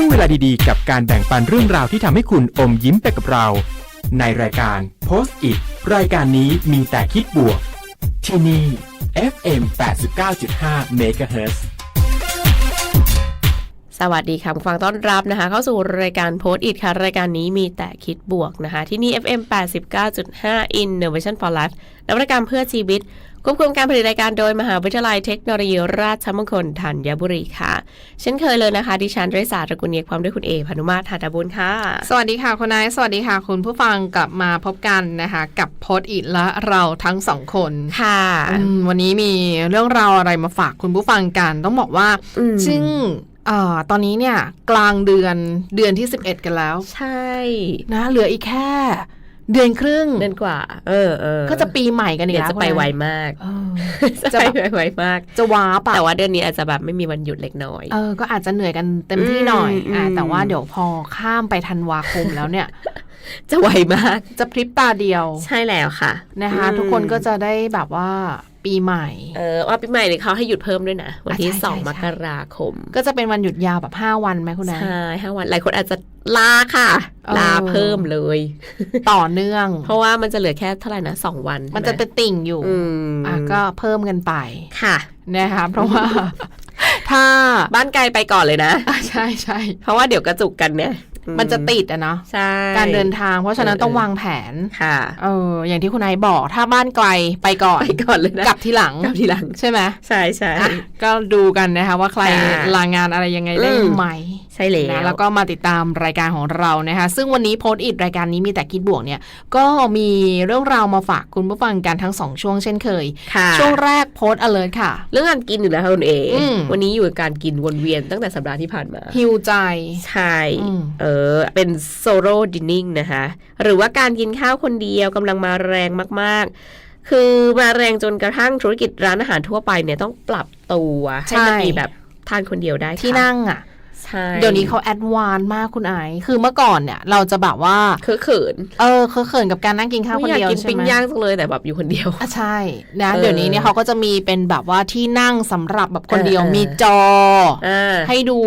ช่วงเวลาดีๆ กับการแบ่งปันเรื่องราวที่ทำให้คุณอมยิ้มไปกับเรา ในรายการ Post It รายการนี้มีแต่คิดบวก ที่นี่ FM 89.5 MHz สวัสดีค่ะคุณฟังต้อนรับนะคะ เข้าสู่รายการโพสต์อิทค่ะ รายการนี้มีแต่คิดบวกนะคะ ที่นี่ FM 89.5 Innovation for Life นวัตกรรมเพื่อชีวิต ควบคุมการผลิตรายการโดยมหาวิทยาลัยเทคโนโลยีราชมงคลธัญบุรีค่ะ เช่นเคยเลยนะคะ ดิฉันริษาตระกุลเนียกพร้อมด้วยคุณเอพานุมาตรหาตาบุญค่ะ สวัสดีค่ะคุณนาย สวัสดีค่ะ คุณผู้ฟังกลับมาพบกันนะคะ กับโพสต์อิทและเราทั้งสองคนค่ะอืมวันนี้มีเรื่องราวอะไรมาฝากคุณผู้ฟังกัน ต้องบอกว่าอืมซึ่งเอ่อตอนนี้เนี่ยกลางเดือนเดือนที่ 11 กันแล้ว ใช่ นะเหลืออีกแค่ เดือนครึ่งเดือนกว่า เออเออก็จะปีใหม่กันอีกเดี๋ยวแล้วจะไปคุณนายไวมากเออจะจะไปแบบไวมาก จะว้าปะแต่ว่าเดือนนี้อาจจะแบบไม่มีวันหยุดเล็กน้อยเออก็อาจจะเหนื่อยกันเต็มที่หน่อยอืมอ่าอืมแต่ว่าเดี๋ยวพอข้ามไปธันวาคมแล้วเนี่ย จะไวมากจะพริบตาเดียว ใช่แล้วค่ะนะคะอืมทุกคนก็จะได้แบบว่า ปีใหม่ เออว่าปีใหม่เนี่ยเขาให้หยุดเพิ่มด้วยนะ วันที่อะใช่สองใช่มกราคม ก็จะเป็นวันหยุดยาวแบบ5วันไหมคุณนายใช่ห้าวัน หลายคนอาจจะลาค่ะเออลาเพิ่มเลย ต่อเนื่อง เพราะว่ามันจะเหลือแค่เท่าไหร่นะสองวัน มันจะใช่ไหเป็นติ่งอยู่อืมอะก็เพิ่มกันไปค่ะนะคะเพราะว่าถ้าบ้านไกลไปก่อนเลยนะอะใช่ใช่ เพราะว่าเดี๋ยวกระจุกกันเนี่ยอื มันจะติดอะเนาะใช่การเดินทาง เพราะฉะนั้นเออต้องวางแผนค่ะเอออย่างที่คุณนายบอกถ้าบ้านไกลไปก่อนไปก่อนเลยนะกลับทีหลังกลับทีหลังใช่ไหมใช่ใช่อะก็ดูกันนะคะว่าใครค่ะลางานอะไรยังไงได้อืมไหม ใช่แล้วนะแล้วก็มาติดตามรายการของเรานะคะ ซึ่งวันนี้โพสต์อิดรายการนี้มีแต่คิดบวกเนี่ย ก็มีเรื่องราวมาฝากคุณผู้ฟังกันทั้งสองช่วงเช่นเคยค่ะช่วงแรกโพสต์ alert ค่ะ เรื่องการกินอยู่แล้วค่ะคุณเออมวันนี้อยู่กับการกินวนเวียนตั้งแต่สัปดาห์ที่ผ่านมาฮิวใจ ใช่อืมเออ เป็นโซโล่ดินนิ่งนะคะ หรือว่าการกินข้าวคนเดียวกำลังมาแรงมาก ๆคือมาแรงจนกระทั่งธุรกิจร้านอาหารทั่วไปเนี่ยต้องปรับตัว ให้มันมีแบบทานคนเดียวได้ค่ะที่นั่งอะ ใช่เดี๋ยวนี้เขาแอดวานซ์มากคุณไอซ์คือเมื่อก่อนเนี่ย เราจะแบบว่าคือเขิน เออเขาเขินกับการนั่งกินข้าวคนไม่อยากเดียวกินใช่ปิ้งไหมย่างจังเลยแต่แบบอยู่คนเดียวอะใช่นะเออเดี๋ยวนี้เนี่ยเขาก็จะมีเป็นแบบว่าที่นั่งสำหรับแบบคนเดียวเออเออมีจออ่าให้ดู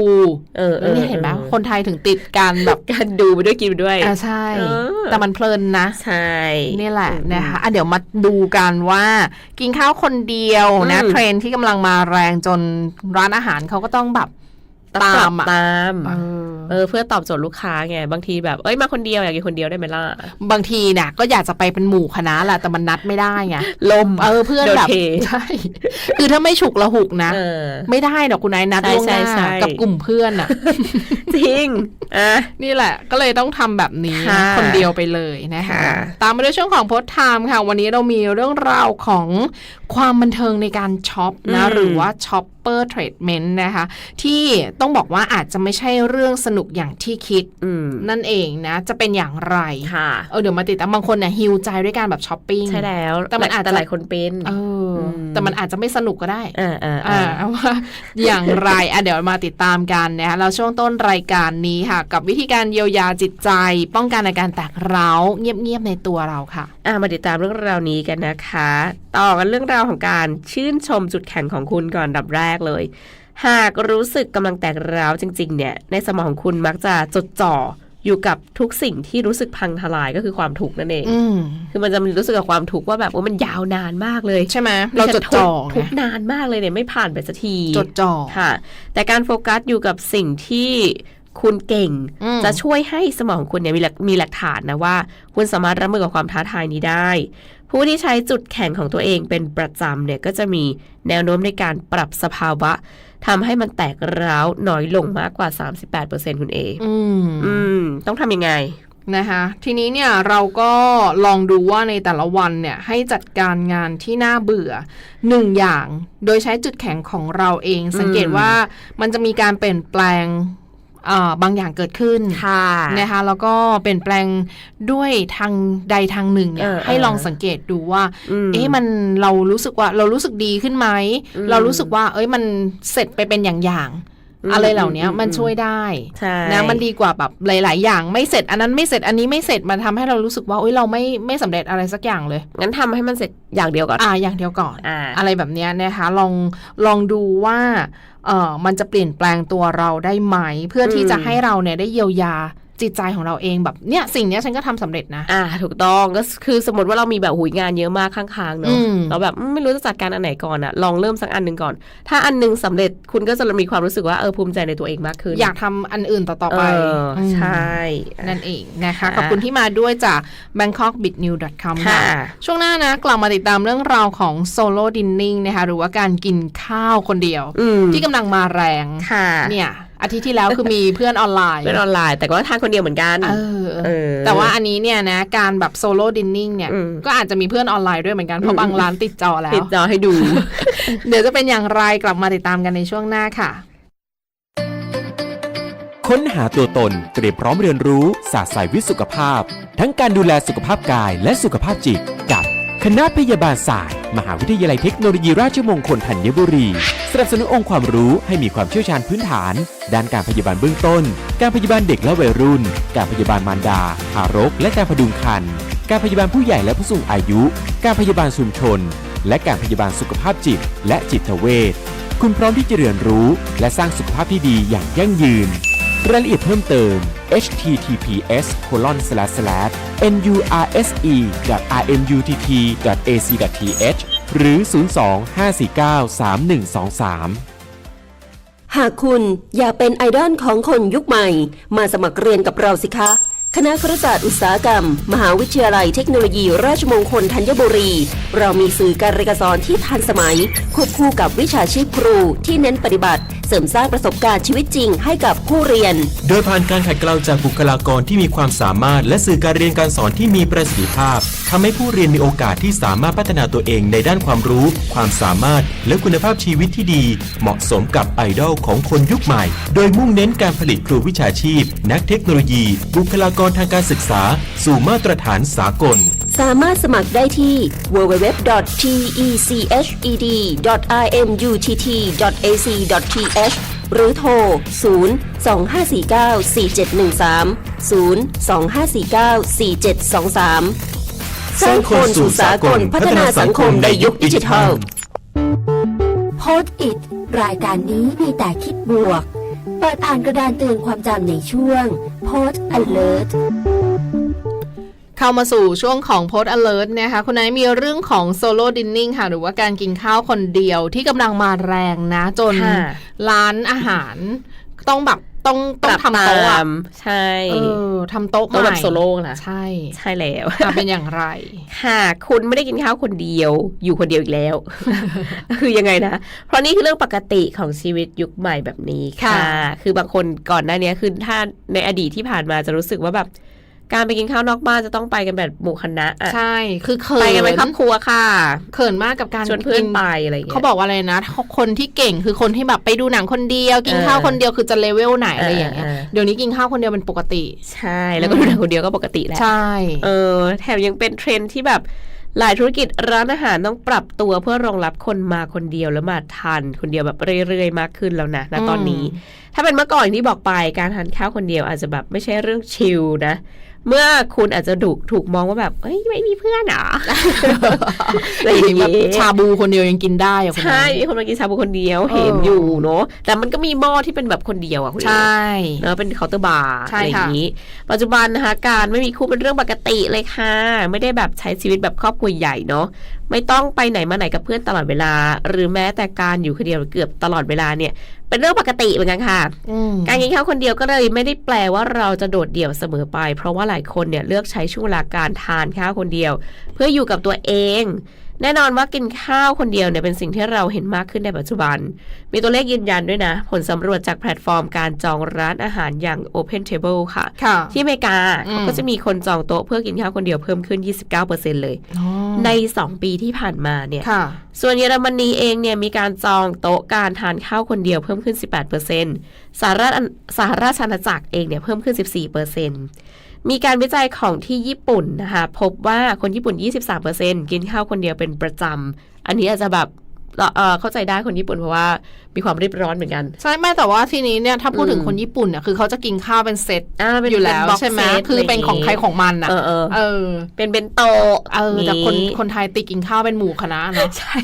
เออเออนี่เห็นไหมออคนไทยถึงติดกันแบบการดูไปด้วยกินไปด้วยอะใช่เออแต่มันเพลินนะใช่นี่แหละอืมนะคะอะเดี๋ยวมาดูกันว่ากินข้าวคนเดียวนะอืมเทรนด์ที่กำลังมาแรงจนร้านอาหารเขาก็ต้องแบบ ต้องปรับตามอะตามเออเออเพื่อตอบโจทย์ลูกค้าไงบางทีแบบเอ้ยมาคนเดียวอยากกินคนเดียวได้ไหมล่ะบางทีเนี่ยก็อยากจะไปเป็นหมู่คณะแหละแต่มันนัดไม่ได้ไงลมเออเพื่อนโดนแบบเทใช่คือถ้าไม่ฉุกละหุกนะเออไม่ได้ดอกคุณนายนัดใช่ล่วงหน้าใช่ใช่กับกลุ่มเพื่อนอะจริงอะนี่แหละ ก็เลยต้องทำแบบนี้ค่ะคนเดียวไปเลยนะคะค่ะตามมาด้วยช่วงของโพสไทม์ค่ะ วันนี้เรามีเรื่องราวของ ความบันเทิงในการช็อปนะหรือว่าช็อปเปอร์เทรดเมนต์นะคะที่ต้องบอกว่าอาจจะไม่ใช่เรื่องสนุกอย่างที่คิดอืมนั่นเองนะ จะเป็นอย่างไรค่ะเออเดี๋ยวมาติดตามบางคนเนี่ยฮิวใจด้วยการแบบช้อปปิ้งใช่แล้ว แต่มันอาจจะแต่หลายคนเป็นเอออมแต่มันอาจจะไม่สนุกก็ได้อ่าอ่าอ่าอ่าว่าอย่างไรอะเดี๋ยวมาติดตามกันนะคะแล้วช่วงต้นรายการนี้ค่ะ กับวิธีการเยียวยาจิตใจ ป้องกันอาการแตกร้าวเงียบๆในตัวเราค่ะอ่ามาติดตามเรื่องราวนี้กันนะคะ ต่อกันเรื่องราวของการชื่นชมจุดแข็งของคุณก่อนอันดับแรกเลย หากรู้สึกกำลังแตกร้าวจริง ๆ เนี่ย ในสมองของคุณมักจะจดจ่ออยู่กับทุกสิ่งที่รู้สึกพังทลายก็คือความทุกข์นั่นเองอืมคือมันจะมีรู้สึกกับความทุกข์ว่าแบบว่ามันยาวนานมากเลยใช่ไหมเราจดจ่อทุไงกข์นานมากเลยเนี่ยไม่ผ่านไปสักทีจดจ่อค่ะ แต่การโฟกัสอยู่กับสิ่งที่ คุณเก่งอืมจะช่วยให้สมองคุณเนี่ยมีหลักมีหลักฐานนะว่า คุณสามารถรับมือกับความท้าทายนี้ได้ ผู้ที่ใช้จุดแข็งของตัวเองเป็นประจำเนี่ยก็จะมีแนวโน้มในการปรับสภาวะทำให้มันแตกร้าวน้อยลงมากกว่า 38%คุณเออืมอืม ต้องทำยังไงนะคะทีนี้เนี่ยเราก็ลองดูว่าในแต่ละวันเนี่ยให้จัดการงานที่น่าเบื่อหนึ่งอย่าง โดยใช้จุดแข็งของเราเอง สังเกตว่ามันจะมีการเปลี่ยนแปลงอ่า บางอย่างเกิดขึ้นค่ะนะคะแล้วก็เปลี่ยนแปลงด้วยทางใดทางหนึ่งเนี่ยเออให้ลองสังเกตดูว่าอืมเอ๊ะมันเรารู้สึกว่าเรารู้สึกดีขึ้นไหมอืมเรารู้สึกว่า เอ้ยมันเสร็จไปเป็นอย่างอืม อะไรเหล่านี้อืมมันช่วยได้ใช่นะมันดีกว่าแบบหลาย ๆ อย่างไม่เสร็จ อันนั้นไม่เสร็จอันนี้ไม่เสร็จมันทำให้เรารู้สึกว่าโอ๊ยเราไม่ไม่สำเร็จอะไรสักอย่างเลยงั้นทำให้มันเสร็จอย่างเดียวก่อนอ่าอย่างเดียวก่อนอ่าอะไรแบบเนี้ยนะคะลองลองดูว่าเออมันจะเปลี่ยนแปลงตัวเราได้ไหม เพื่อที่อืมจะให้เราเนี่ยได้เยียวยา จิตใจของเราเองแบบเนี้ยสิ่งเนี้ยฉันก็ทำสำเร็จนะ อ่า ถูกต้องก็คือสมมติว่าเรามีแบบหุยงานเยอะมากข้างๆเนอือะมเราแบบอืมไม่รู้จะจัดการอันไหนก่อนอะลองเริ่มสักอันหนึ่งก่อน ถ้าอันหนึงสำเร็จคุณก็จะมีความรู้สึกว่าเออภูมิใจในตัวเองมากขึ้น อยากทำอันอื่นต่อๆไปเอออืมใช่นั่นเองนะคะค่ะขอบคุณที่มาด้วยจาก bangkokbitnew.com ค่ะช่วงหน้านะกลับมาติดตามเรื่องราวของ solo dining นะคะหรือว่าการกินข้าวคนเดียวอืมที่กำลังมาแรงค่ะเนี่ย อาทิตย์ที่แล้วคือมีเพื่อนออนไลน์เป็นออนไลน์ แต่ก็ทานคนเดียวเหมือนกันเออเออแต่ว่าอันนี้เนี่ยนะการแบบโซโล่ดินนิ่งเนี่ยอืมก็อาจจะมีเพื่อนออนไลน์ด้วยเหมือนกัน เพราะบางร้านติดจอแล้ติวดจอให้ดู เดี๋ยวจะเป็นอย่างไรกลับมาติดตามกันในช่วงหน้าค่ะ ค้นหาตัวตนเตรียมพร้อมเรียนรู้ศาสตร์สายวิทย์สุขภาพ ทั้งการดูแลสุขภาพกายและสุขภาพจิตกับ คณะพยาบาลศาสตร์ มหาวิทยาลัยเทคโนโลยีราชมงคลธัญบุรี สนับสนุนองค์ความรู้ให้มีความเชี่ยวชาญพื้นฐาน ด้านการพยาบาลเบื้องต้น การพยาบาลเด็กและวัยรุ่น การพยาบาลมารดาทารก และการพดุงครรภ์การพยาบาลผู้ใหญ่และผู้สูงอายุ การพยาบาลชุมชน และการพยาบาลสุขภาพจิต และจิตเวชคุณพร้อมที่จะเรียนรู้ และสร้างสุขภาพที่ดีอย่างยั่งยืน รายละเอียดเพิ่มเติม https nurse.rmutt.ac.th หรือ 02-549-3123หากคุณอยากเป็นไอดอลของคนยุคใหม่ มาสมัครเรียนกับเราสิคะ คณะครุศาสตร์อุตสาหกรรม มหาวิทยาลัยเทคโนโลยีราชมงคลธัญบุรี เรามีสื่อการเรียนการสอนที่ทันสมัย ควบคู่กับวิชาชีพครูที่เน้นปฏิบัติ เสริมสร้างประสบการณ์ชีวิตจริงให้กับผู้เรียน โดยผ่านการขัดเกลาจากบุคลากรที่มีความสามารถ และสื่อการเรียนการสอนที่มีประสิทธิภาพทำให้ผู้เรียนมีโอกาสที่สามารถพัฒนาตัวเองในด้านความรู้ ความสามารถ และคุณภาพชีวิตที่ดี เหมาะสมกับไอดอลของคนยุคใหม่ โดยมุ่งเน้นการผลิตครูวิชาชีพ นักเทคโนโลยี บุคลากรทางการศึกษา สู่มาตรฐานสากล สามารถสมัครได้ที่ www.tecsh.imutt.ac.th หรือโทร 0 2549 4713 0 2549 4723 สร้างคนสู่สากลพัฒนาสังคมในยุคดิจิทัลโพสอิดรายการนี้มีแต่คิดบวก เปิดอ่านกระดานเตือนความจำในช่วงโพส alert เข้ามาสู่ช่วงของ Post Alert นะคะคุณนายมีเรื่องของ Solo Dining ค่ะ หรือว่าการกินข้าวคนเดียวที่กำลังมาแรงนะ จนค่ะร้านอาหารต้องแบบต้องต้องทำโต๊ะปรับอะตามใช่เออทำโต๊ะใหโต๊ะม่แบบโซโล่นะใช่ ใช่แล้วอะเป็นอย่างไร ค่ะ คุณไม่ได้กินข้าวคนเดียว อยู่คนเดียวอีกแล้ว คือยังไงนะ เพราะนี่คือเรื่องปกติของชีวิตยุคใหม่แบบนี้ค่ะค่ะคือบางคนก่อนหน้านี้คือถ้าในอดีตที่ผ่านมาจะรู้สึกว่าแบบ การไปกินข้าวนอกบ้านจะต้องไปกันแบบหมู่คณะอะใช่ คือเขินไปกันเป็นครอบครัวค่ะเขินมากกับการชวนเพื่อนกิไปอะไรอย่างเงี้ยเขาบอกว่าอะไรนะ คนที่เก่งคือคนที่แบบไปดูหนังคนเดียว กินเออข้าวคนเดียวคือจะเลเวลไหนอะไรอย่างเงี้ยเออเออเดี๋ยวนี้กินข้าวคนเดียวเป็นปกติ ใช่ แล้วก็ดูหนังคนเดียวก็ปกติแล้วใช่เออแถมยังเป็นเทรนด์ที่แบบหลายธุรกิจร้านอาหารต้องปรับตัวเพื่อรองรับคนมาคนเดียวแล้วมาทานคนเดียวแบบเรื่อยๆมากขึ้นแล้วนะณตอนนี้ ถ้าเป็นเมื่อก่อนอย่างที่บอกไปการทานข้าวคนเดียวอาจจะแบบไม่ใช่เรื่องชิลนะ เมื่อคุณอาจจะถูกถูกมองว่าแบบเอ้ยไม่มีเพื่อนเหรออะไรอย่างแบบเงี้ยชาบูคนเดียวยังกินได้อะคุณใช่นายมีคนมากินชาบูคนเดียวเออเห็นอยู่เนาะแต่มันก็มีหม้อที่เป็นแบบคนเดียวอะคุณใช่เนอะเป็นเคาน์เตอร์บาร์ใช่อะไรอย่าค่ะงนี้ ปัจจุบันนะคะการไม่มีคู่เป็นเรื่องปกติเลยค่ะ ไม่ได้แบบใช้ชีวิตแบบครอบครัวใหญ่เนาะไม่ต้องไปไหนมาไหนกับเพื่อนตลอดเวลา หรือแม้แต่การอยู่คนเดียวเกือบตลอดเวลาเนี่ย เป็นเรื่องปกติเหมือนกันค่ะอืมการกินข้าวคนเดียวก็เลยไม่ได้แปลว่าเราจะโดดเดี่ยวเสมอไป เพราะว่าหลายคนเนี่ยเลือกใช้ช่วงเวลาการทานข้าวคนเดียว เพื่ออยู่กับตัวเอง แน่นอนว่ากินข้าวคนเดียวเนี่ยเป็นสิ่งที่เราเห็นมากขึ้นในปัจจุบัน มีตัวเลขยืนยันด้วยนะ ผลสำรวจจากแพลตฟอร์มการจองร้านอาหารอย่าง Open Table ค่ะค่ะที่อเมริกาอืมเขาก็จะมีคนจองโต๊ะเพื่อกินข้าวคนเดียวเพิ่มขึ้น 29%เลยอ๋อใน 2 ปีที่ผ่านมาเนี่ยค่ะส่วนเยอรมนีเองเนี่ยมีการจองโต๊ะการทานข้าวคนเดียวเพิ่มขึ้น 18%สหรัฐสหราชอาณาจักรเองเนี่ยเพิ่มขึ้น 14% มีการวิจัยของที่ญี่ปุ่นนะคะพบว่าคนญี่ปุ่น 23%กินข้าวคนเดียวเป็นประจำ อันนี้อาจจะแบบเอ่อเข้าใจได้คนญี่ปุ่นเพราะว่ามีความรีบร้อนเหมือนกัน ใช่ไหมแต่ว่าทีนี้เนี่ยถ้าพูดถึงอืมคนญี่ปุ่นเนี่ยคือเขาจะกินข้าวเป็นเซตอ่าเป็นอยู่แล้วเป็น box ใช่ไหม set คือเป็นของใครของมันอะเออเออเออเป็นเบนโตเออแต่คนคนไทยติดกินข้าวเป็นหมู่คณะเนาะใช่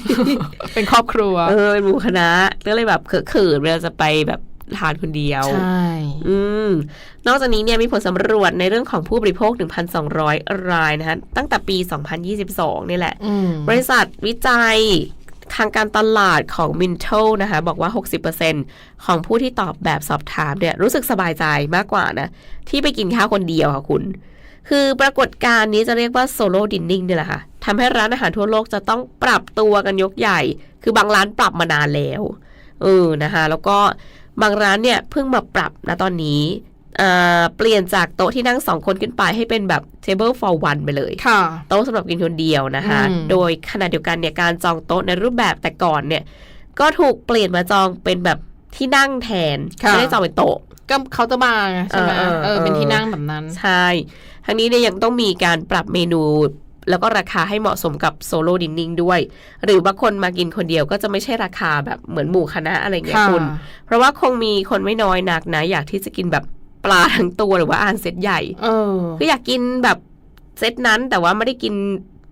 เป็นครอบครัว เออเป็นหมู่คณะก็เลยแบบเขินๆเวลาจะไปแบบ ทานคนเดียว ใช่ อืม นอกจากนี้เนี่ยมีผลสำรวจในเรื่องของผู้บริโภค 1,200 รายนะคะตั้งแต่ปี 2022 นี่แหละอืมบริษัทวิจัยทางการตลาดของ Minto นะคะ บอกว่า 60%ของผู้ที่ตอบแบบสอบถามเนี่ยรู้สึกสบายใจมากกว่านะ ที่ไปกินข้าวคนเดียวค่ะคุณ คือปรากฏการณ์นี้จะเรียกว่าโซโล่ดินนิ่งนี่แหละค่ะทำให้ร้านอาหารทั่วโลกจะต้องปรับตัวกันยกใหญ่ คือบางร้านปรับมานานแล้ว เออนะคะ แล้วก็ บางร้านเนี่ยเพิ่งมาปรับนะตอนนี้อ่าเปลี่ยนจากโต๊ะที่นั่งสองคนขึ้นไปให้เป็นแบบ table for one ไปเลยค่ะโต๊ะสำหรับกินคนเดียวนะคะอืมโดยขณะเดียวกันเนี่ยการจองโต๊ะในรูปแบบแต่ก่อนเนี่ย ก็ถูกเปลี่ยนมาจองเป็นแบบที่นั่งแทนไม่ได้จองเป็นโต๊ะก็เคาน์เตอร์บาร์ใช่ไหมเออเออเออเป็นเออที่นั่งแบบนั้น ใช่ ทั้งนี้เนี่ยยังต้องมีการปรับเมนู แล้วก็ราคาให้เหมาะสมกับโซโล่ดินนิ่งด้วย หรือบางคนมากินคนเดียวก็จะไม่ใช่ราคาแบบเหมือนหมู่คณะอะไรเงี้ยค่ะคุณ เพราะว่าคงมีคนไม่น้อยนักนะ อยากที่จะกินแบบปลาทั้งตัวหรือว่าอาหารเซตใหญ่เออก็อยากกินแบบเซตนั้นแต่ว่าไม่ได้กิน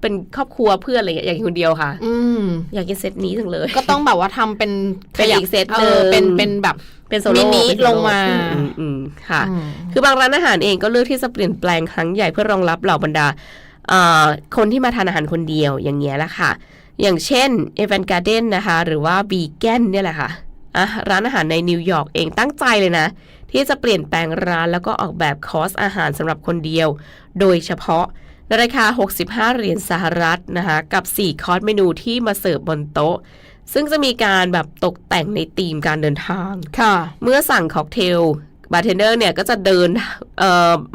เป็นครอบครัวเพื่อนอะไรอย่างเงี้ยอยากกินคนเดียวค่ะ อืมอยากกินเซตนี้จังเลย ก็ต้องแบบว่าทำเป็นเป็นอีกเซตเอหนึ่องเป็นเป็นแบบเป็นโซโล่มินิเป็นโซโลงมาอืมอืมค่ะอืมคือบางร้านอาหารเองก็เลือกที่จะเปลี่ยนแปลงครั้งใหญ่เพื่อรองรับเหล่าบรรดาเอ่อ คนที่มาทานอาหารคนเดียวอย่างเงี้ยแหละค่ะ อย่างเช่นเอเวนการ์เดนนะคะ หรือว่าบีแกนเนี่ยแหละค่ะร้านอาหารในนิวยอร์กเองตั้งใจเลยนะ ที่จะเปลี่ยนแปลงร้านแล้วก็ออกแบบคอร์สอาหารสำหรับคนเดียว โดยเฉพาะในราคา 65 เหรียญสหรัฐนะคะกับ 4 คอร์สเมนูที่มาเสิร์ฟบนโต๊ะ ซึ่งจะมีการแบบตกแต่งในธีมการเดินทางค่ะ เมื่อสั่งค็อกเทลบาร์เทนเดอร์เนี่ยก็จะเดิน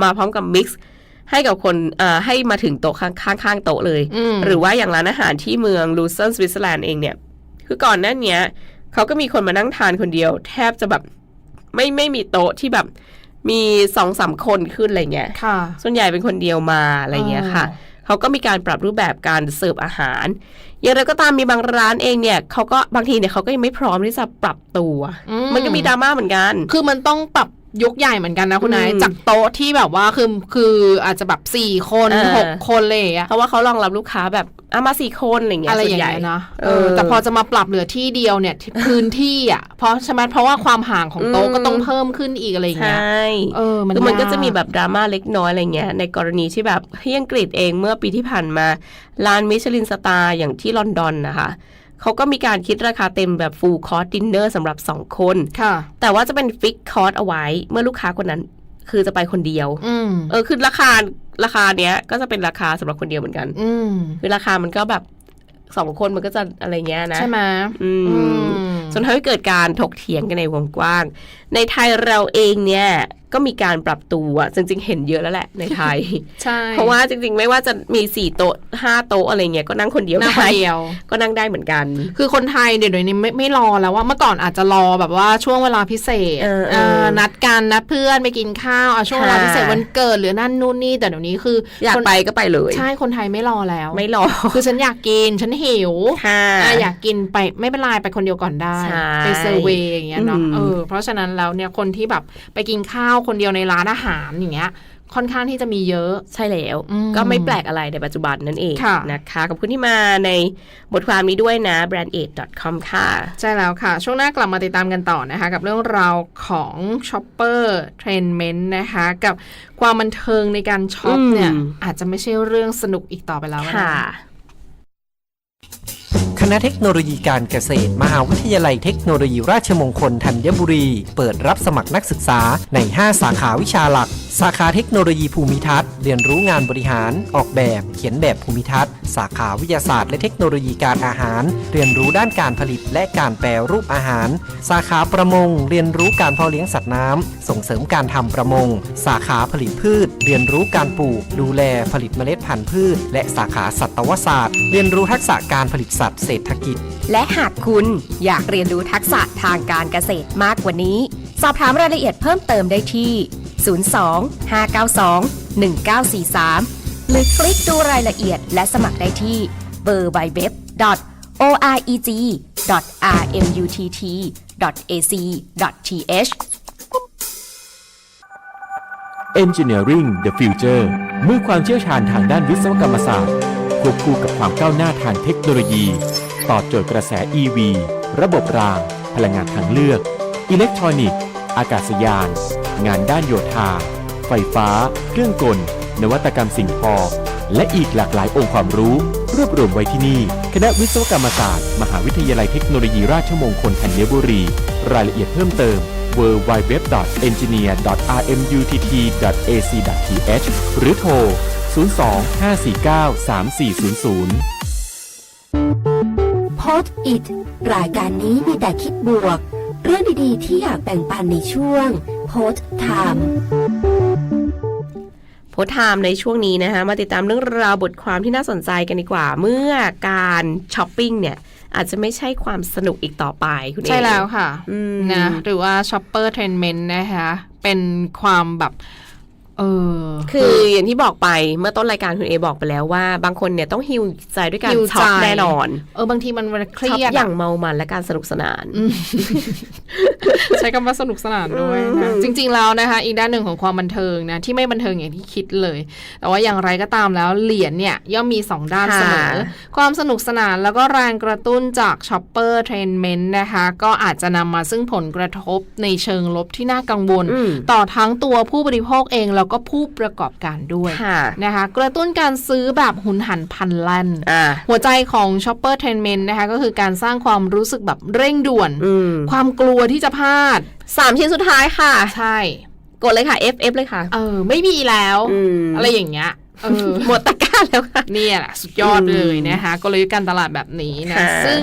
มาพร้อมกับมิกซ์ ให้กับคนเอ่อให้มาถึงโต๊ะข้างข้างๆโต๊ะเลยอืมหรือว่าอย่างร้านอาหารที่เมืองลูเซนสวิตเซอร์แลนด์เองเนี่ย คือก่อนหน้าเนี้ยเขาก็มีคนมานั่งทานคนเดียว แทบจะแบบไม่ไม่มีโต๊ะที่แบบมีสองสามคนขึ้นอะไรเงี้ยค่ะส่วนใหญ่เป็นคนเดียวมาอะไรเงี้ยค่ะเขาก็มีการปรับรูปแบบการเสิร์ฟอาหาร อย่างไรก็ตามมีบางร้านเองเนี่ยเขาก็บางทีเนี่ยเขาก็ยังไม่พร้อมที่จะปรับตัวอืมมันก็มีดราม่าเหมือนกัน คือมันต้องปรับ ยกใหญ่เหมือนกันนะคุณนายอืมจากโต๊ะที่แบบว่าคือคืออาจจะแบบสี่คนเออหกคนเลยอย่างเงี้ยเพราะว่าเขารองรับลูกค้าแบบอะมาสี่คนอะไรเงี้ยอะไรส่อวนย่างใหญ่เงี้ยนะเอเอออแต่พอจะมาปรับเหลือที่เดียวเนี่ยที่พื้นที่อะเพราะใช่ไหมเพราะว่าความห่างของโต๊ะอืมก็ต้องเพิ่มขึ้นอีกอะไรอย่างใชเงี้ย่เออมันคือมันก็ยาจะมีแบบดราม่าเล็กน้อยอะไรเงี้ยในกรณีที่แบบที่อังกฤษเองเมื่อปีที่ผ่านมาร้านมิชลินสตาร์อย่างที่ลอนดอนนะคะ เขาก็มีการคิดราคาเต็มแบบ full course dinner สำหรับ 2 คน ค่ะ แต่ว่าจะเป็นฟิกคอร์สเอาไว้ เมื่อลูกค้าคนนั้นคือจะไปคนเดียว อืมเออคือราคาราคาเนี้ยก็จะเป็นราคาสำหรับคนเดียวเหมือนกัน อืมคือราคามันก็แบบสองคนมันก็จะอะไรเงี้ยนะ ใช่ไหมอืม อืม จนทำให้เกิดการถกเถียงกันในวงกว้าง ในไทยเราเองเนี่ย ก็มีการปรับตัวจริง ๆ เห็นเยอะแล้วแหละในไทย ใช่ เพราะว่าจริง ๆ ไม่ว่าจะมีสี่โต๊ะห้าโต๊ะอะไรเงี้ยก็นั่งคนเดียวนั่งคนได้เดียว ก็นั่งได้เหมือนกัน คือคนไทยเดี๋ยวนี้ไม่ไม่รอแล้วว่าเมื่อก่อนอาจจะรอแบบว่าช่วงเวลาพิเศษเออเออนัดกันนัดเพื่อนไปกินข้าวเอาช่วงเวลาค่ะพิเศษวันเกิดหรือนั่นนู่นนี่แต่เดี๋ยวนี้คืออยากคนไปก็ไปเลย ใช่คนไทยไม่รอแล้ว ไม่รอ คือฉันอยากกินฉันหิวค่ะอะอยากกินไปไม่เป็นไรไปคนเดียวก่อนได้ใช่ไปเซอร์เวย์อย่างเงี้ยเนาะอืมเออเพราะฉะนั้นแล้วเนี่ยคนที่แบบไปกินข้าวคนเดียวในร้านอาหารอย่างเงี้ยค่อนข้างที่จะมีเยอะใช่แล้วอืมก็ไม่แปลกอะไรในปัจจุบันนั่นเองค่ะนะคะขอบคุณที่มาในบทความนี้ด้วยนะ brand8.com ค่ะ ใช่แล้วค่ะ ช่วงหน้ากลับมาติดตามกันต่อนะคะ กับเรื่องราวของ Shopper t r e n m e n t นะคะ กับความบันเทิงในการช็อปอืมเนี่ย อาจจะไม่ใช่เรื่องสนุกอีกต่อไปแล้วนะค่ะ คณะเทคโนโลยีการเกษตร มหาวิทยาลัยเทคโนโลยีราชมงคลธัญบุรี เปิดรับสมัครนักศึกษาใน 5 สาขาวิชาหลัก สาขาเทคโนโลยีภูมิทัศน์เรียนรู้งานบริหาร ออกแบบ เขียนแบบภูมิทัศน์ สาขาวิทยาศาสตร์และเทคโนโลยีการอาหาร เรียนรู้ด้านการผลิตและการแปรรูปอาหาร สาขาประมง เรียนรู้การเพาะเลี้ยงสัตว์น้ำส่งเสริมการทำประมง สาขาผลิตพืช เรียนรู้การปลูก ดูแลผลิตเมล็ดพันธุ์พืช และสาขาสัตวศาสตร์ เรียนรู้ทักษะการผลิตสัตว์เศรษฐกิจ และหากคุณอยากเรียนรู้ทักษะทางการเกษตรมากกว่านี้ สอบถามรายละเอียดเพิ่มเติมได้ที่ 02 592 1943 หรือคลิกดูรายละเอียดและสมัครได้ที่ w w w oreg.rmutt.ac.th Engineering the Future เมื่อความเชี่ยวชาญทางด้านวิศวกรรมศาสตร์ ควบคู่กับความก้าวหน้าทางเทคโนโลยี ตอบโจทย์กระแส EV ระบบราง พลังงานทางเลือก อิเล็กทรอนิกส์ อากาศยาน งานด้านโยธา ไฟฟ้า เครื่องกล นวัตกรรมสิ่งทอและอีกหลากหลายองค์ความรู้ รวบรวมไว้ที่นี่ คณะวิศวกรรมศาสตร์ มหาวิทยาลัยเทคโนโลยีราชมงคลธัญบุรี รายละเอียดเพิ่มเติม www.engineer.rmutt.ac.th หรือโทร 02 549 3400โพสต์อิดรายการนี้มีแต่คิดบวก เรื่องดีๆ ที่อยากแบ่งปันในช่วงโพสต์ไทม์โพสต์ไทม์ในช่วงนี้นะคะมาติดตามเรื่องราวบทความที่น่าสนใจกันดีกว่า เมื่อการช้อปปิ้งเนี่ยอาจจะไม่ใช่ความสนุกอีกต่อไปคุณเอใช่แล้วค่ะอืมนะหรือว่าช็อปเปอร์เทรนเมนต์นะคะเป็นความแบบ เออคืออย่างที่บอกไปเมื่อต้นรายการคุณเอบอกไปแล้วว่า บางคนเนี่ยต้องฮิวใจด้วยการฮีลช็อปใจแน่นอน เออบางทีมันมันเครีช็อปยดอย่างอะเมามันและการสนุกสนานอืมใช้คำว่าสนุกสนานด้วยนะจริง ๆแล้วนะคะ อีกด้านหนึ่งของความบันเทิงนะที่ไม่บันเทิงอย่างที่คิดเลย แต่ว่าอย่างไรก็ตามแล้วเหรียญเนี่ยย่อมมีสองด้านค่ะเสมอความสนุกสนานแล้วก็แรงกระตุ้นจากช็อปเปอร์เทรนเมนต์นะคะก็อาจจะนำมาซึ่งผลกระทบในเชิงลบที่น่ากังวลอืมต่อทั้งตัวผู้บริโภคเองแล้วก็ผู้ประกอบการด้วยค่ะนะคะกระตุ้นการซื้อแบบหุนหันพลันแล่นอ่าหัวใจของ Shopper t r e n m e n t นะคะก็คือการสร้างความรู้สึกแบบเร่งด่วนอืมความกลัวที่จะพลาดสามชิ้นสุดท้ายค่ะ ใช่ กดเลยค่ะ F F เลยค่ะ เออ ไม่มีแล้วอืมอะไรอย่างเงี้ยเออหมดตะกร้าแล้วค่ะเนี่ยแหละสุดยอดเลยนะคะกลยุทธ์การตลาดแบบนี้นะค่ะซึ่ง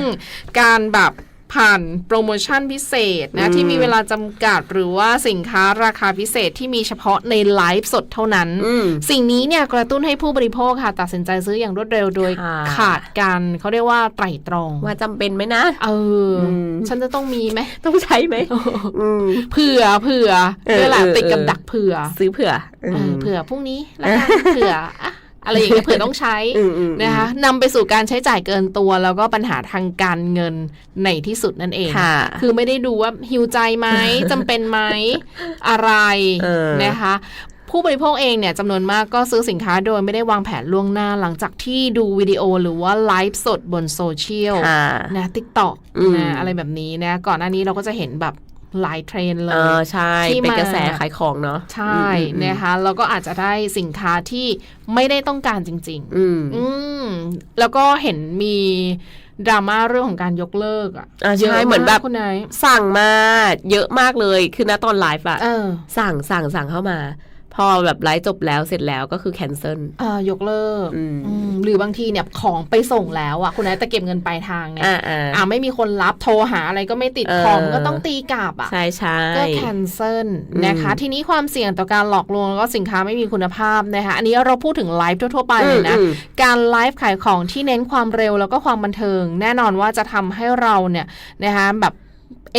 การแบบ ผ่านโปรโมชั่นพิเศษนะอืมที่มีเวลาจำกัดหรือว่าสินค้าราคาพิเศษที่มีเฉพาะในไลฟ์สดเท่านั้นอืมสิ่งนี้เนี่ยกระตุ้นให้ผู้บริโภคค่ะ ตัดสินใจซื้ออย่างรวดเร็วโดยค่ะขาดการเขาเรียกว่าไตร่ตรอง ว่าจำเป็นไหมนะ เอออมฉันจะต้องมีไหมต้องใช้ไหมอืมเผื่อเผื่อเออนี่แหละเออติดกับเออดักเผื่อ ซื้อเผื่อเออเผื่อพรุ่งนี้แล้วกันเผื่อ อะอะไรอย่างเงี้ยเผื่อต้องใช้อืมอืมนะคะนำไปสู่การใช้จ่ายเกินตัว แล้วก็ปัญหาทางการเงินในที่สุดนั่นเองค่ะคือไม่ได้ดูว่าหิวใจไหมจำเป็นไหมอะไรเออนะคะผู้บริโภคเองเนี่ยจำนวนมากก็ซื้อสินค้าโดยไม่ได้วางแผนล่วงหน้าหลังจากที่ดูวิดีโอหรือว่าไลฟ์สดบนโซเชียลค่ะนะติ๊กต็อกอืมนะอะไรแบบนี้นะก่อนหน้านี้เราก็จะเห็นแบบ หลายเทรนด์เลเอยอใช่ที่เป็นมากระแสขายของเนาะใช่อืมอืมนะคะแล้วก็อาจจะได้สินค้าที่ไม่ได้ต้องการจริงอืมๆอืมแล้วก็เห็นมีดราม่าเรื่องของการยกเลิกอะอ่าใช่ยะากเหมือนแบบคุณนายสั่งมาเยอะมากเลยคือณตอนไลฟ์อะเออสั่งสั่งสั่งเข้ามา พอแบบไลฟ์จบแล้วเสร็จแล้วก็คือแคนเซิลเออยกเลิกอืมอืมหรือบางทีเนี่ยของไปส่งแล้วอะคุณนายแต่เก็บเงินปลายทางเนี่ยอ่าอ่าอ่าไม่มีคนรับโทรหาอะไรก็ไม่ติดเออของก็ต้องตีกลับอะใช่ใช่ก็แคนเซิลอืมนะคะ ทีนี้ความเสี่ยงต่อการหลอกลวงแล้วก็สินค้าไม่มีคุณภาพนะคะอันนี้เราพูดถึงไลฟ์ทั่วๆไปเลยนะอืมการไลฟ์ขายของที่เน้นความเร็วแล้วก็ความบันเทิง แน่นอนว่าจะทำให้เราเนี่ยนะคะแบบ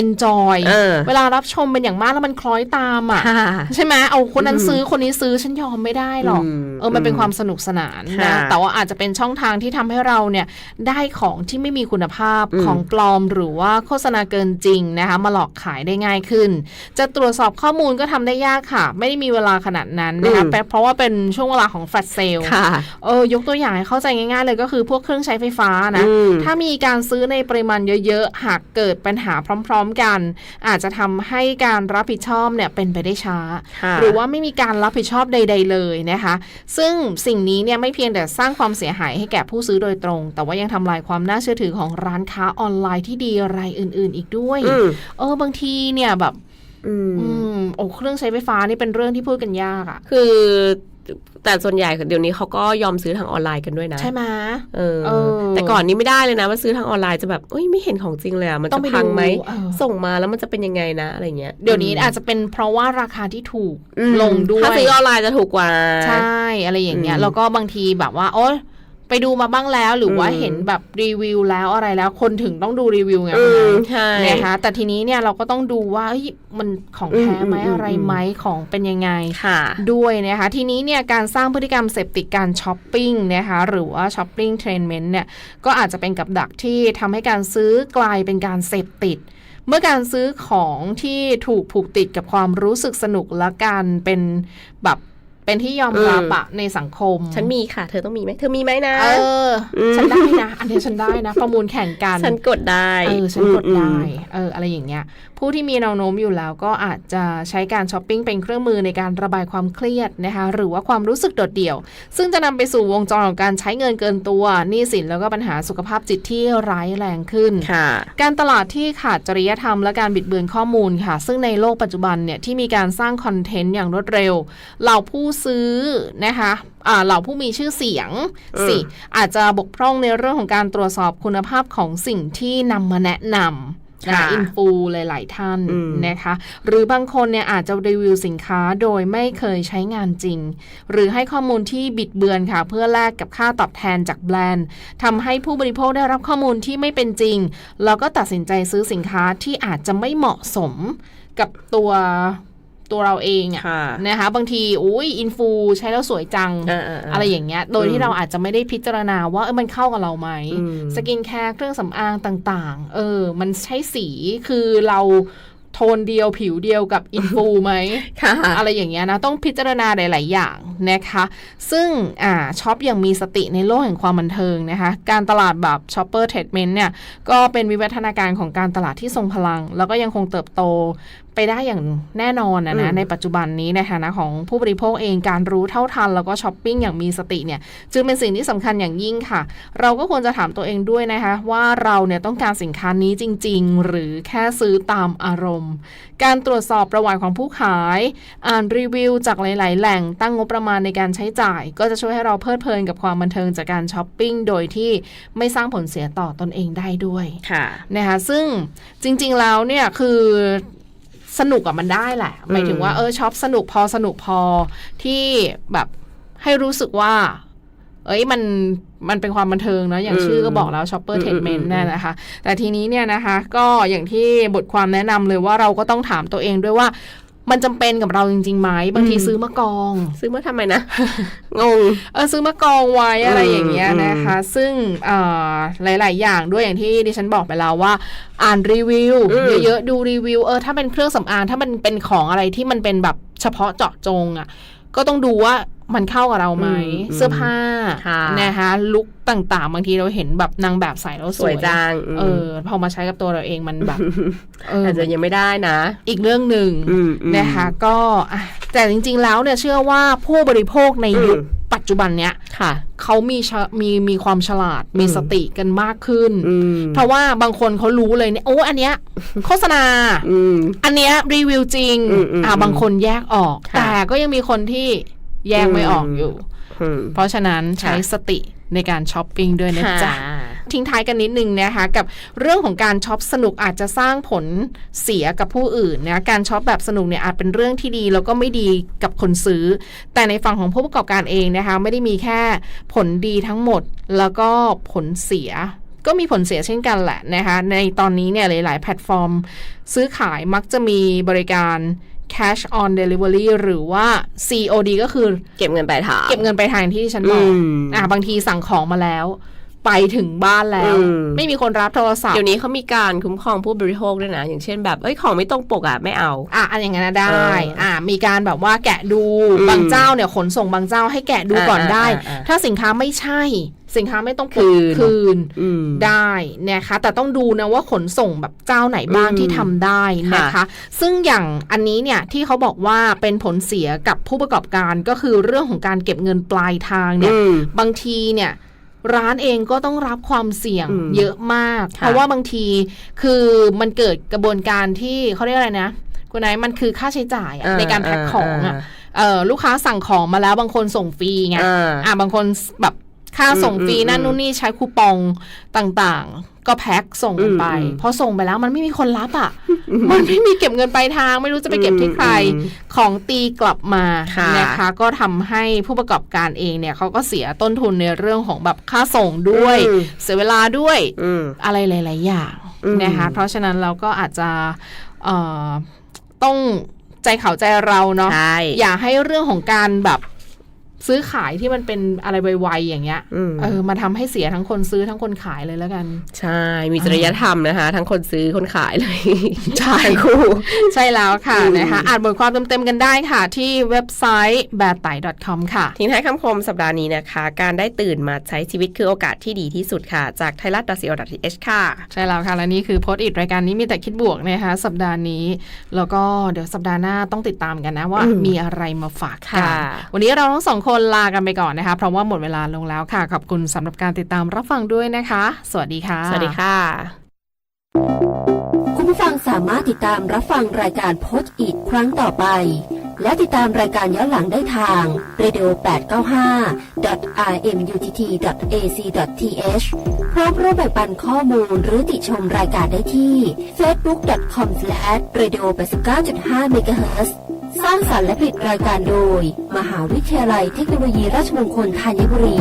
enjoy เออ เวลารับชมเป็นอย่างมากแล้วมันคล้อยตามอะ ค่ะ ใช่ไหมเอาคนนั้นอืมซื้อคนนี้ซื้อฉันยอมไม่ได้หรอก อืมเออมันเป็นความสนุกสนานค่ะนะแต่ว่าอาจจะเป็นช่องทางที่ทำให้เราเนี่ยได้ของที่ไม่มีคุณภาพอืม ของปลอมหรือว่าโฆษณาเกินจริงนะคะ มาหลอกขายได้ง่ายขึ้น จะตรวจสอบข้อมูลก็ทำได้ยากค่ะ ไม่ได้มีเวลาขนาดนั้นนะคะแต่เพราะว่าเป็นช่วงเวลาของแฟลชเซล ค่ะ เออยกตัวอย่างให้เข้าใจง่ายๆเลยก็คือพวกเครื่องใช้ไฟฟ้านะ อืมถ้ามีการซื้อในปริมาณเยอะๆ หากเกิดปัญหาพร้อมๆกัน อาจจะทำให้การรับผิดชอบเนี่ยเป็นไปได้ช้าค่ะหรือว่าไม่มีการรับผิดชอบใด ๆ เลยนะคะ ซึ่งสิ่งนี้เนี่ยไม่เพียงแต่สร้างความเสียหายให้แก่ผู้ซื้อโดยตรง แต่ว่ายังทำลายความน่าเชื่อถือของร้านค้าออนไลน์ที่ดีรายอื่น ๆ อีกด้วยอืมเออบางทีเนี่ยแบบอืมอืมโอ้เครื่องใช้ไฟฟ้านี่เป็นเรื่องที่พูดกันยากอะคือ แต่ส่วนใหญ่เดี๋ยวนี้เขาก็ยอมซื้อทางออนไลน์กันด้วยนะใช่ไหมเออเออแต่ก่อนนี้ไม่ได้เลยนะว่าซื้อทางออนไลน์จะแบบเอ้ยไม่เห็นของจริงเลยอะมันต้อจะงไปพังดูไหมเออส่งมาแล้วมันจะเป็นยังไงนะอะไรเงี้ยเดี๋ยวนี้อาจจะเป็นเพราะว่าราคาที่ถูกอืมลงด้วยถ้าซื้อออนไลน์จะถูกกว่าใช่อะไรอย่างเงี้ยอืมแล้วก็บางทีแบบว่าโอ๊ย ไปดูมาบ้างแล้วหรือว่าอืมเห็นแบบรีวิวแล้วอะไรแล้ว คนถึงต้องดูรีวิวไงอืคุณมนายใช่นะคะแต่ทีนี้เนี่ยเราก็ต้องดูว่าเอ้ยมันของแท้ไหมอืมอืมอะไรไหมของเป็นยังไงค่ะด้วยนะคะทีนี้เนี่ยการสร้างพฤติกรรมเสพติดการช้อปปิ้งนะคะหรือว่าช้อปปิ้งเทรนเมนต์เนี่ยก็อาจจะเป็นกับดักที่ทำให้การซื้อกลายเป็นการเสพติดเมื่อการซื้อของที่ถูกผูกติดกับความรู้สึกสนุกและการเป็นแบบ เป็นที่ยอมรับอืมอะในสังคม ฉันมีค่ะ เธอต้องมีไหมเธอมีไหมนะ เอออมฉันได้นะ อันนี้ฉันได้นะ ประมูลแข่งกัน ฉันกดได้ เออ ฉันกดอืมได้ เออ อะไรอย่างเงี้ย ผู้ที่มีแนวโน้มอยู่แล้วก็อาจจะใช้การช้อปปิ้งเป็นเครื่องมือในการระบายความเครียดนะคะหรือว่าความรู้สึกโดดเดี่ยว ซึ่งจะนำไปสู่วงจรของการใช้เงินเกินตัวหนี้สินแล้วก็ปัญหาสุขภาพจิตที่ร้ายแรงขึ้นค่ะการตลาดที่ขาดจริยธรรมและการบิดเบือนข้อมูลค่ะ ซึ่งในโลกปัจจุบันเนี่ยที่มีการสร้างคอนเทนต์อย่างรวดเร็ว เหล่าผู้ซื้อนะคะอ่าเหล่าผู้มีชื่อเสียงอืมสิอาจจะบกพร่องในเรื่องของการตรวจสอบคุณภาพของสิ่งที่นำมาแนะนำนะคะ อินฟูหลาย ๆ ท่านอืมนะคะ หรือบางคนเนี่ยอาจจะรีวิวสินค้าโดยไม่เคยใช้งานจริง หรือให้ข้อมูลที่บิดเบือนค่ะ เพื่อแลกกับค่าตอบแทนจากแบรนด์ทำให้ผู้บริโภคได้รับข้อมูลที่ไม่เป็นจริง แล้วก็ตัดสินใจซื้อสินค้าที่อาจจะไม่เหมาะสมกับตัว ตัวเราเองอะค่ะนะคะบางทีอุ้ยอินฟูใช้แล้วสวยจังอ่าๆๆอะไรอย่างเงี้ยโดยที่เราอาจจะไม่ได้พิจารณาว่าเออมันเข้ากับเราไหมอืมสกินแคร์เครื่องสำอางต่างๆ เออ มันใช้สีคือเราโทนเดียวผิวเดียวกับอินฟูไหมค่ะอะไรอย่างเงี้ยนะต้องพิจารณาหลาย ๆ อย่างนะคะ ซึ่งอ่าช็อปอย่างมีสติในโลกแห่งความบันเทิงนะคะ การตลาดแบบช็อปเปอร์เทรดเมนต์เนี่ย ก็เป็นวิวัฒนาการของการตลาดที่ทรงพลัง แล้วก็ยังคงเติบโต ไปได้อย่างแน่นอนนะอืนะมในปัจจุบันนี้ในฐานะของผู้บริโภคเองการรู้เท่าทัน แล้วก็ช้อปปิ้งอย่างมีสติเนี่ยจึงเป็นสิ่งที่สำคัญอย่างยิ่งค่ะ เราก็ควรจะถามตัวเองด้วยนะคะ ว่าเราเนี่ยต้องการสินค้านี้จริง ๆ หรือแค่ซื้อตามอารมณ์ การตรวจสอบประวัติของผู้ขาย อ่านรีวิวจากหลาย ๆ แหล่งตั้งงบประมาณในการใช้จ่าย ก็จะช่วยให้เราเพลิดเพลินกับความบันเทิงจากการช้อปปิ้งโดยที่ไม่สร้างผลเสียต่อตอนเองได้ด้วยค่ะนะคะซึ่งจริง ๆ แล้วเนี่ยคือ สนุกกับมันได้แหละหมายถึงว่าเออช็อปสนุกพอสนุกพอที่แบบให้รู้สึกว่า เอ้ยมันมันเป็นความบันเทิงเนาะอย่างอืมชื่อก็บอกแล้วช็อปเปอร์อืมเทรดเมนอืต์มเนี่ยนะคะ แต่ทีนี้เนี่ยนะคะ ก็อย่างที่บทความแนะนำเลยว่าเราก็ต้องถามตัวเองด้วยว่า มันจำเป็นกับเราจริงๆไหมบางทีซื้อมากอง ซื้อมาทำไมนะงงเออซื้อมากองไว้อะไรอย่างเงี้ยอืมนะคะ ซึ่งเอ่อหลาย ๆ อย่างด้วยอย่างที่ดิฉันบอกไปแล้วว่า อ่านรีวิวอืมเยอะๆดูรีวิวเออถ้าเป็นเครื่องสำอางถ้ามันเป็นของอะไรที่มันเป็นแบบเฉพาะเจาะจงอะก็ต้องดูว่า มันเข้ากับเราไหมอืมเสื้อผ้าค่ะนะคะลุคต่างๆ บางทีเราเห็นแบบนางแบบใส่แล้วสสววยยจังเออพอมาใช้กับตัวเราเองมันแบบเอออาจจะยังไม่ได้นะ อีกเรื่องหนึ่งอืมอืมนะคะก็อะแต่จริง ๆ แล้วเนี่ยเชื่อว่าผู้บริโภคในยุคอืมปัจจุบันเนี้ยค่ะเขามีชะมีมีความฉลาดมีอืมสติกันมากขึ้นอืมเพราะว่าบางคนเขารู้เลยเนี่ยโอ้อันเนี้ยโฆษณาอืมอันเนี้ยรีวิวจริงอืมอืมอ่าบางคนแยกออกค่ะแต่ก็ยังมีคนที่ แยกไม่ออกอยู่อืมเพราะฉะนั้นใช้ค่ะสติในการช้อปปิ้งด้วยนะค่ะจ๊ะทิ้งท้ายกันนิดนึงนะคะกับเรื่องของการช็อปสนุกอาจจะสร้างผลเสียกับผู้อื่นนะการช็อปแบบสนุกเนี่ยอาจเป็นเรื่องที่ดีแล้วก็ไม่ดีกับคนซื้อ แต่ในฝั่งของผู้ประกอบการเองนะคะไม่ได้มีแค่ผลดีทั้งหมดแล้วก็ผลเสีย ก็มีผลเสียเช่นกันแหละนะคะในตอนนี้เนี่ยหลาย ๆ แพลตฟอร์ม ซื้อขายมักจะมีบริการ cash on delivery หรือว่า COD ก็คือเก็บเงินปลายทางเก็บเงินไปทางที่ฉันบอกอืมอ่าบางทีสั่งของมาแล้ว ไปถึงบ้านแล้วอืมไม่มีคนรับโทรศัพท์ เดี๋ยวนี้เขามีการคุ้มครองผู้บริโภคด้วยนะ อย่างเช่นแบบเอ้ยของไม่ตรงปกอะไม่เอา อะอันอย่างนั้นนะได้เอออ่อ่ามีการแบบว่าแกะดูอืมบางเจ้าเนี่ยขนส่งบางเจ้าให้แกะดูก่อนอ่าได้อ่าอ่าถ้าสินค้าไม่ใช่ สินค้าไม่ต้องปกคืนคืนอืมได้นะคะ แต่ต้องดูนะว่าขนส่งแบบเจ้าไหนบ้างอืมที่ทำได้นะคะค่ะซึ่งอย่างอันนี้เนี่ยที่เขาบอกว่าเป็นผลเสียกับผู้ประกอบการก็คือเรื่องของการเก็บเงินปลายทางเนี่ยอืมบางทีเนี่ยร้านเองก็ต้องรับความเสี่ยงอืมเยอะมากค่ะเพราะว่าบางทีคือมันเกิดกระบวนการที่เขาเรียกอะไรนะคุณนายมันคือค่าใช้จ่ายอะในการแพ็คของอะเออลูกค้าสั่งของมาแล้วบางคนส่งฟรีไงอ่าอะบางคนแบบ ค่าส่งอืมฟรีอืมนั่นนู่นนี่ใช้คูปองต่างๆ ก็แพ็คส่งกันไปอืมอืมพอส่งไปแล้วมันไม่มีคนรับอะ มันไม่มีเก็บเงินปลายทาง ไม่รู้จะไปเก็บที่ใครอืมของตีกลับมาค่ะนะคะ ก็ทำให้ผู้ประกอบการเองเนี่ยเขาก็เสียต้นทุนในเรื่องของแบบค่าส่งด้วยอืมเสียเวลาด้วยอืมอะไรหลาย ๆ อย่างอืมนะคะเพราะฉะนั้นเราก็อาจจะเอ่อต้องใจเขาใจเราเนาะใช่อย่าให้เรื่องของการแบบ ซื้อขายที่มันเป็นอะไรไวๆอย่างเงี้ยอืมเออมาทำให้เสียทั้งคนซื้อทั้งคนขายเลยแล้วกัน ใช่ มีจริยธรรมนะคะ ทั้งคนซื้อคนขายเลยใช่ทั้งคู่ใช่แล้วค่ะอืมนะคะอ่านบทความเต็มๆกันได้ค่ะ ที่เว็บไซต์ b a t a i com ค่ะ ทิ้งท้ายคำคมสัปดาห์นี้นะคะ การได้ตื่นมาใช้ชีวิตคือโอกาสที่ดีที่สุดค่ะ จากไทยรัฐ .co.th ค่ะ ใช่แล้วค่ะ และนี่คือโพสต์อิดรายการนี้มีแต่คิดบวกนะคะ สัปดาห์นี้ แล้วก็เดี๋ยวสัปดาห์หน้าต้องติดตามกันนะว่าอืมมีอะไรมาฝากกันค่ะวันนี้เราทั้งสองคนลากันไปก่อนนะคะ เพราะว่าหมดเวลาลงแล้วค่ะ ขอบคุณสำหรับการติดตามรับฟังด้วยนะคะ สวัสดีค่ะ สวัสดีค่ะ คุณผู้ฟังสามารถติดตามรับฟังรายการโพสต์อีกครั้งต่อไป และติดตามรายการย้อนหลังได้ทาง radio 895 rmutt.ac.th พร้อมร่วมแบ่งปันข้อมูลหรือติชมรายการได้ที่ facebook.com/radio 89.5 MHz สร้างสรรค์และผลิตรายการโดย มหาวิทยาลัยเทคโนโลยีราชมงคลธัญบุรี